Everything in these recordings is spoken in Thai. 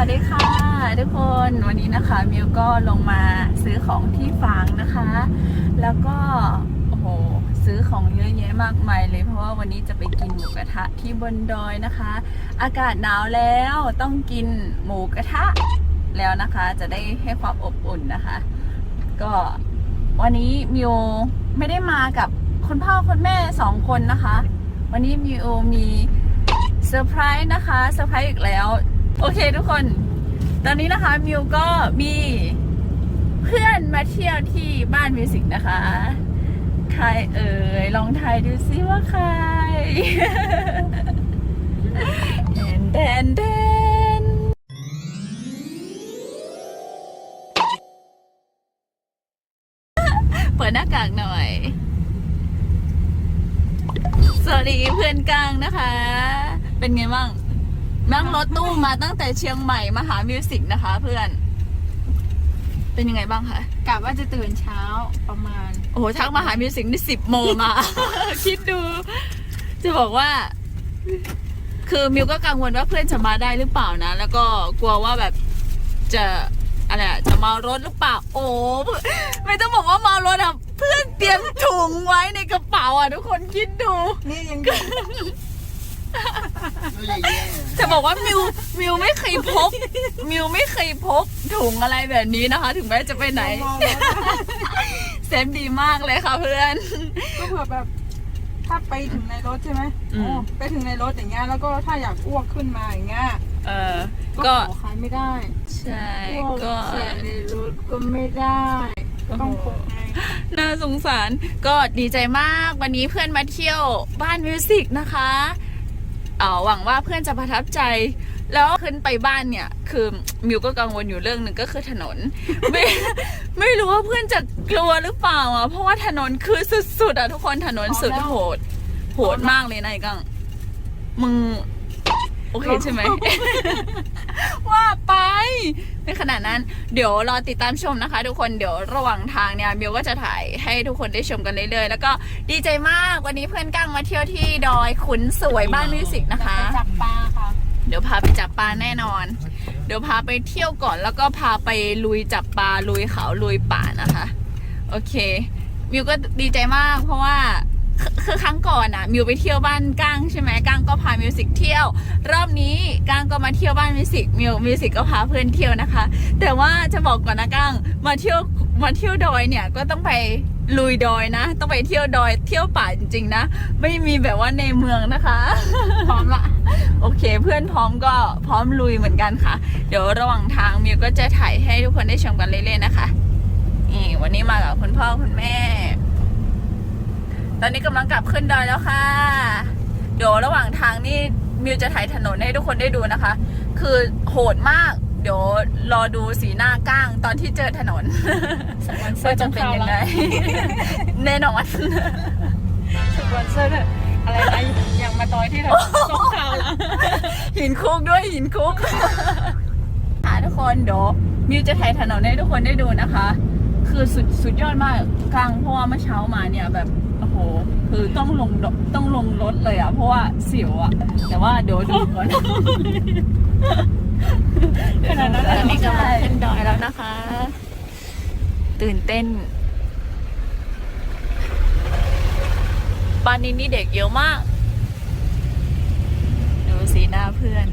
วัสดีค่ะทุกคนวันนี้นะคะมิวก็ลงมาซื้อของที่ฟางนะคะ แล้วก็โอ้โหซื้อของเยอะแยะมากมายเลยเพราะว่าวันนี้จะไปกินหมูกระทะที่บนดอยนะคะ อากาศหนาวแล้วต้องกินหมูกระทะแล้วนะคะ จะได้ให้ความอบอุ่นนะคะ ก็วันนี้มิวไม่ได้มากับคุณพ่อคุณแม่สองคนนะคะ วันนี้มิวมีเซอร์ไพรส์นะคะเซอร์ไพรส์อีกแล้ว โอเคทุกคน ตอนนี้นะคะมิวก็มีเพื่อนมาเที่ยวที่บ้านมิวสิกนะคะ ใครเอ่ย ลองทายดูซิว่าใครแดนแดนแดนเปิดหน้ากากหน่อย สวัสดีเพื่อนกลางนะคะ เป็นไงบ้าง นั่งรถตู้มาตั้งแต่เชียงใหม่มาหามิวสิกนะคะ เพื่อน เป็นยังไงบ้างคะ กะว่าจะตื่นเช้าประมาณ โอ้โหทักมาหามิวสิกนี่สิบโมงมา คิดดู จะบอกว่า คือมิวก็กังวลว่าเพื่อนจะมาได้หรือเปล่านะ แล้วก็กลัวว่าแบบจะอะไรอะจะเมารถหรือเปล่า โอ้ไม่ต้องบอกว่าเมารถอะเพื่อนเตรียมถุงไว้ในกระเป๋าอะทุกคนคิดดู นี่ยัง จะบอกว่ามิวมิวไม่เคยพก มิวไม่เคยพกถุงอะไรแบบนี้นะคะ ถึงแม้จะไปไหน เซฟดีมากเลยค่ะเพื่อน ก็เผื่อแบบถ้าไปถึงในรถใช่ไหมอืมอ๋อไปถึงในรถอย่างเงี้ยแล้วก็ถ้าอยากอ้วกขึ้นมาอย่างเงี้ยเออ ก็ก็ขอใครไม่ได้ใช่อ้วกก็ เสียในรถก็ไม่ได้ก็ต้องพกไงน่าสงสารก็ดีใจมากวันนี้เพื่อนมาเที่ยวบ้านมิวสิกนะคะ เอ่อหวังว่าเพื่อนจะประทับใจ แล้วขึ้นไปบ้านเนี่ย คือมิวก็กังวลอยู่เรื่องหนึ่งก็คือถนน ไม่ไม่รู้ว่าเพื่อนจะกลัวหรือเปล่าอะเพราะว่าถนนคือสุดๆอะทุกคนถนนสุดโหด โหดมากเลยนะไอ้กังมึง โอเคใช่ไหม ว่าไปในขณะนั้นเดี๋ยวรอติดตามชมนะคะ ทุกคนเดี๋ยวระหว่างทางเนี่ยมิวก็จะถ่ายให้ทุกคนได้ชมกันเรื่อยๆแล้วก็ดีใจมากวันนี้เพื่อนกั้งมาเที่ยวที่ดอยขุนสวยบ้านมิวสิกนะคะไปจับปลาค่ะ เดี๋ยวพาไปจับปลาแน่นอน เดี๋ยวพาไปเที่ยวก่อนแล้วก็พาไปลุยจับปลาลุยเขาลุยป่านะคะ โอเคมิวก็ดีใจมากเพราะว่า คือคือครั้งก่อนอะมิวไปเที่ยวบ้านก้างใช่ไหมก้างก็พามิวสิกเที่ยว รอบนี้ก้างก็มาเที่ยวบ้านมิวสิกมิวมิวสิกก็พาเพื่อนเที่ยวนะคะ แต่ว่าจะบอกก่อนนะก้างมาเที่ยวมาเที่ยวดอยเนี่ยก็ต้องไปลุยดอยนะ ต้องไปเที่ยวดอยเที่ยวป่าจริงๆนะ ไม่มีแบบว่าในเมืองนะคะ พร้อมละโอเค เพื่อนพร้อมก็พร้อมลุยเหมือนกันค่ะ เดี๋ยวระหว่างทางมิวก็จะถ่ายให้ทุกคนได้ชมกันเรื่อยๆนะคะนี่วันนี้มากับคุณพ่อคุณแม่ ตอนนี้กำลังกลับขึ้นดอยแล้วค่ะ เดี๋ยวระหว่างทางนี่มิวจะถ่ายถนนให้ทุกคนได้ดูนะคะ คือโหดมาก เดี๋ยวรอดูสีหน้าก้าง ตอนที่เจอถนนสปอนเซอว่าร์จะเป็นยังไงแน่นอนสปอนเซอร์อะไรนะอย่างมาตอยที่เราต้องข่าวละหินคุกด้วยหินคุกอะทุกคนเดี๋ยวมิวจะถ่ายถนนให้ทุกคนได้ดูนะคะ คือสุดสุดยอดมากกลางเพราะว่าเมื่อเช้ามาเนี่ยแบบ โอ้โห คือต้องลงรถต้องลงรถเลยอะ เพราะว่าเสียวอะ แต่ว่าเดี๋ยวดูก่อนขนาดนั้นเลยเหรอตอนนี้กำลังขึ้นดอยแล้วนะคะ ตื่นเต้นปานนี้นี่เด็กเยอะมาก ดูสีหน้าเพื่อน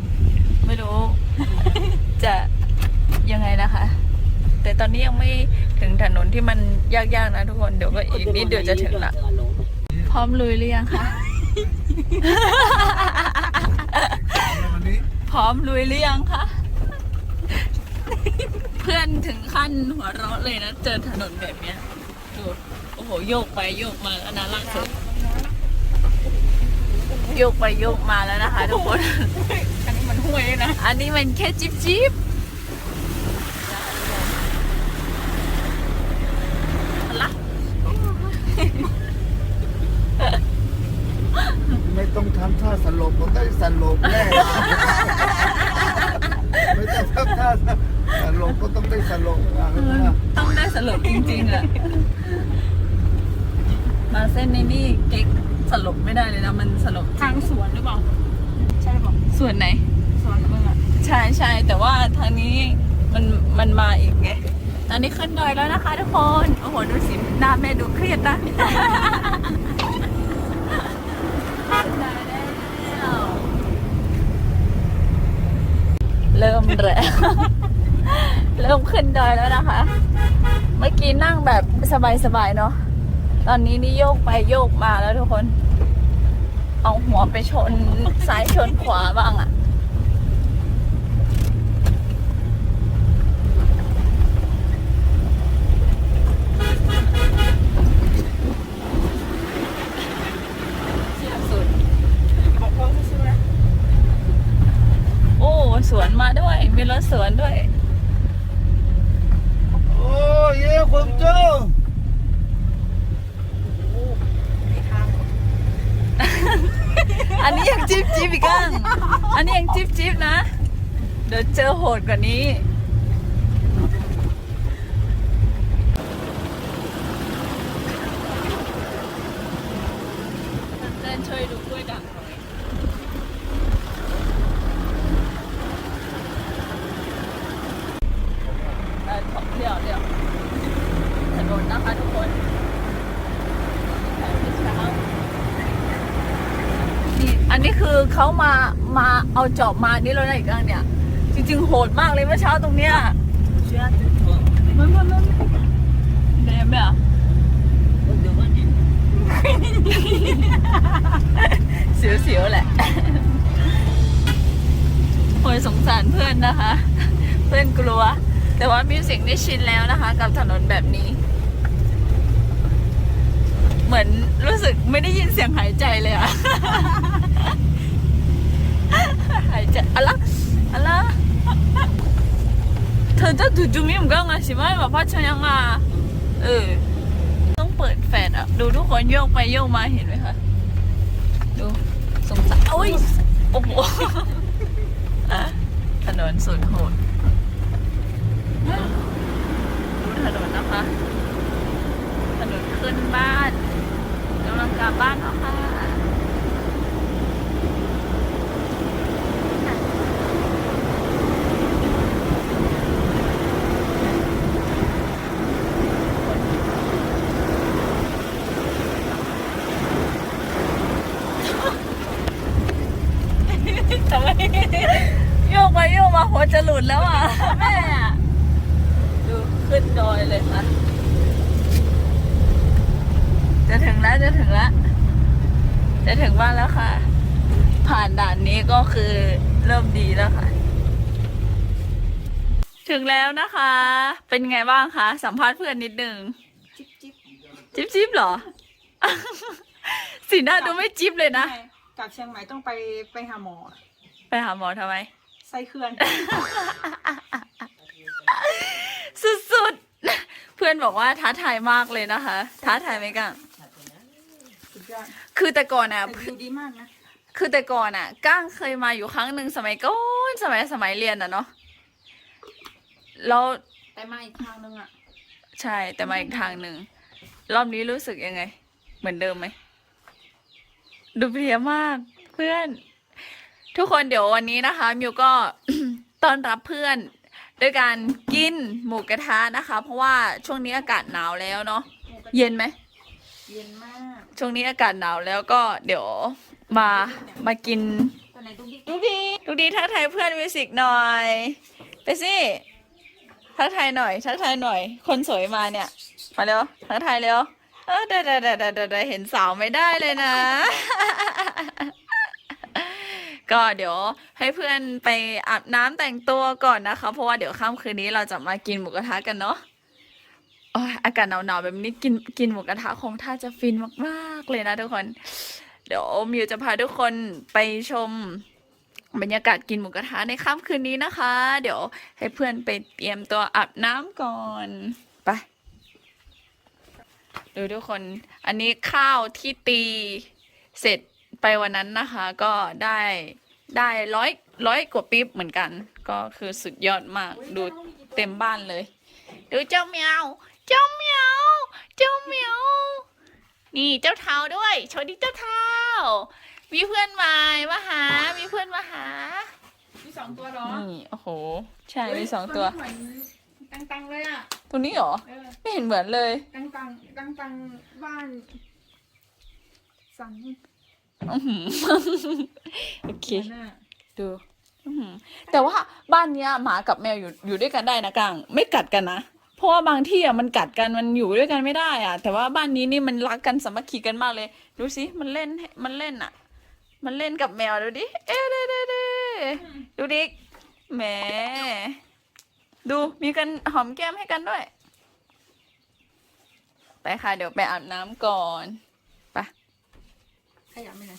ไม่รู้ จะยังไงนะคะ แต่ตอนนี้ยังไม่ถึงถนนที่มันยากๆนะทุกคนเดี๋ยวก็อีกนิดเดี๋ยวจะถึงละพร้อมลุยหรือยังคะพร้อมลุยหรือยังคะเพื่อนถึงขั้นหัวเราะเลยนะเจอถนนแบบเนี้ยดูโอ้โหโยกไปโยกมาแล้วนะล่าสุดโยกไปโยกมาแล้วนะคะทุกคน อันนี้มันห้วยนะ อันนี้มันแค่จิ๊บจิ๊บละ ไม่ ต้องทำท่าสลบก็ได้สลบแน่ ไม่ต้องทำท่าสลบก็ต้องได้สลบอะต้องได้สลบจริงๆอะมาเส้นนี้นี่เก๊กสลบไม่ได้เลยนะ มันสลบทางสวนหรือเปล่า ใช่หรือเปล่าส่วนไหนสสวนมึงอะใช่ใช่แต่ว่าทางนี้มันมันมาอีกไง ตอนนี้ขึ้นดอยแล้วนะคะทุกคน โอ้โห ดูสิหน้าแม่ดูเครียดนะขึ้นดอยแล้ว เริ่มแล้วเริ่มขึ้นดอยแล้วนะคะ เมื่อกี้นั่งแบบสบายๆเนาะ ตอนนี้นี่โยกไปโยกมาแล้วทุกคน เอาหัวไปชนซ้ายชนขวาบ้างอะ สุด บอกเขาซื้อนะ โอ้ สวนมาด้วย มีรถสวนด้วย โอ้เย่ผมเจ้าไอ้ทางอันนี้ยังจิ๊บจิ๊บอีกอะอันนี้ยังจิ๊บจิ๊บนะ เดี๋ยวเจอโหดกว่านี้ เต้นช่วยดูกล้วยด่างหน่อยเออขอเดี๋ยวเดี๋ยวถนนนะคะทุกคนแต่ไม่เช้า นี่ อันนี้คือเขามามาเอาจอบมานี่แล้วนะอีกอันเนี่ย จริงๆโหดมากเลยเมื่อเช้าตรงเนี้ยเชื่อมันมันมันเดมอะเสียวๆแหละโอยสงสารเพื่อนนะคะ เพื่อนกลัว แต่ว่ามิวสิกได้ชินแล้วนะคะ กับถนนแบบนี้ เหมือนรู้สึกไม่ได้ยินเสียงหายใจเลยอะหายใจอะไรอะไรเธอจะถูจุงนี่มันก็งาใช่ไหมแบบพ่อชยังอะเออต้องเปิดแฟลชอะดูทุกคนโยกไปโยกมาเห็นไหมคะดูสงสารโอ้ยโอ้โหอะถนนสุดโหดดูถนนนะคะถนนขึ้นบ้าน กำลังกลับบ้านแล้วค่ะ ทำไมโยกไปโยกมาหัวจะหลุดแล้วอะ แม่อะดูขึ้นดอยเลยค่ะ จะถึงแล้วจะถึงแล้ว จะถึงบ้านแล้วค่ะ ผ่านด่านนี้ก็คือเริ่มดีแล้วค่ะ ถึงแล้วนะคะ เป็นไงบ้างคะ สัมภาษณ์เพื่อนนิดนึง จิ๊บจิ๊บจิ๊บจิ๊บเหรอ สีหน้าดูไม่จิ๊บเลยนะ กลับเชียงใหม่ต้องไปไปหาหมอ ไปหาหมอทำไม ไส้เคลื่อน สุดๆ เพื่อนบอกว่าท้าทายมากเลยนะคะ ท้าทายไหมกังสุด ยอดคือแต่ก่อนอะ แต่วิวดีมากนะคือแต่ก่อนอะ ก้างเคยมาอยู่ครั้งหนึ่งสมัยก่อนสมัยสมัยเรียนอะเนาะแล้วแต่มาอีกทางนึงอะใช่แต่มาอีกทางหนึ่งรอบนี้รู้สึกยังไง เหมือนเดิมไหมดูเพลียมากเพื่อน ทุกคนเดี๋ยววันนี้นะคะมิวก็ ต้อนรับเพื่อนด้วยการกินหมูกระทะนะคะ เพราะว่าช่วงนี้อากาศหนาวแล้วเนาะเย็นไหมเย็นมาก ช่วงนี้อากาศหนาวแล้วก็เดี๋ยวมามากินตัวไหนตุ๊กดิ๊กลูกดีลูกดีทักทายเพื่อนมิวสิกหน่อยไปสิทักทายหน่อย ทักทายหน่อย คนสวยมาเนี่ยมาเร็วทักทายเร็วเออเดี๋ยวเดี๋ยวเดี๋ยวเดี๋ยวเดี๋ยวเห็นสาวไม่ได้เลยนะ ก็เดี๋ยวให้เพื่อนไปอาบน้ำแต่งตัวก่อนนะคะ เพราะว่าเดี๋ยวค่ำคืนนี้เราจะมากินหมูกระทะกันเนาะ โอ้ยอากาศหนาวๆแบบนี้กินกินหมูกระทะคงท่าจะฟินมากๆเลยนะทุกคน เดี๋ยวมิวจะพาทุกคนไปชมบรรยากาศกินหมูกระทะในค่ำคืนนี้นะคะ เดี๋ยวให้เพื่อนไปเตรียมตัวอาบน้ำก่อนไปดูทุกคน อันนี้ข้าวที่ตีเสร็จไปวันนั้นนะคะ ก็ได้ได้ร้อยร้อยกว่าปิ๊บเหมือนกัน ก็คือสุดยอดมากดูเต็มบ้านเลย ดูเจ้าเหมียว เจ้าเหมียว เจ้าเหมียว นี่เจ้าเท้าด้วยโชว์ดิเจ้าเท้า มีเพื่อนมามาหา มีเพื่อนมาหา มีสองตัวเหรอนี่โอ้โห ใช่ มีสองตัวเหมือนตังตังๆเลยอะ ตัวนี้เหรอ เออ ไม่เห็นเหมือนเลย ตังตังตังตังๆบ้าน สันอื้อหือ โอเค หัวหน้าดูอื้อหือแต่ว่าบ้านเนี้ยหมากับแมวอยู่อยู่ด้วยกันได้นะกังไม่กัดกันนะ เพราะว่าบางที่อะมันกัดกันมันอยู่ด้วยกันไม่ได้อะ แต่ว่าบ้านนี้นี่มันรักกันสามัคคีกันมากเลย ดูสิมันเล่นมันเล่นอะ มันเล่นกับแมวดูดิเอ๊ะเด้เด้เด้ดูดิแหมดูมีกันหอมแก้มให้กันด้วย ไปค่ะเดี๋ยวไปอาบน้ำก่อนไปขยับไปไหน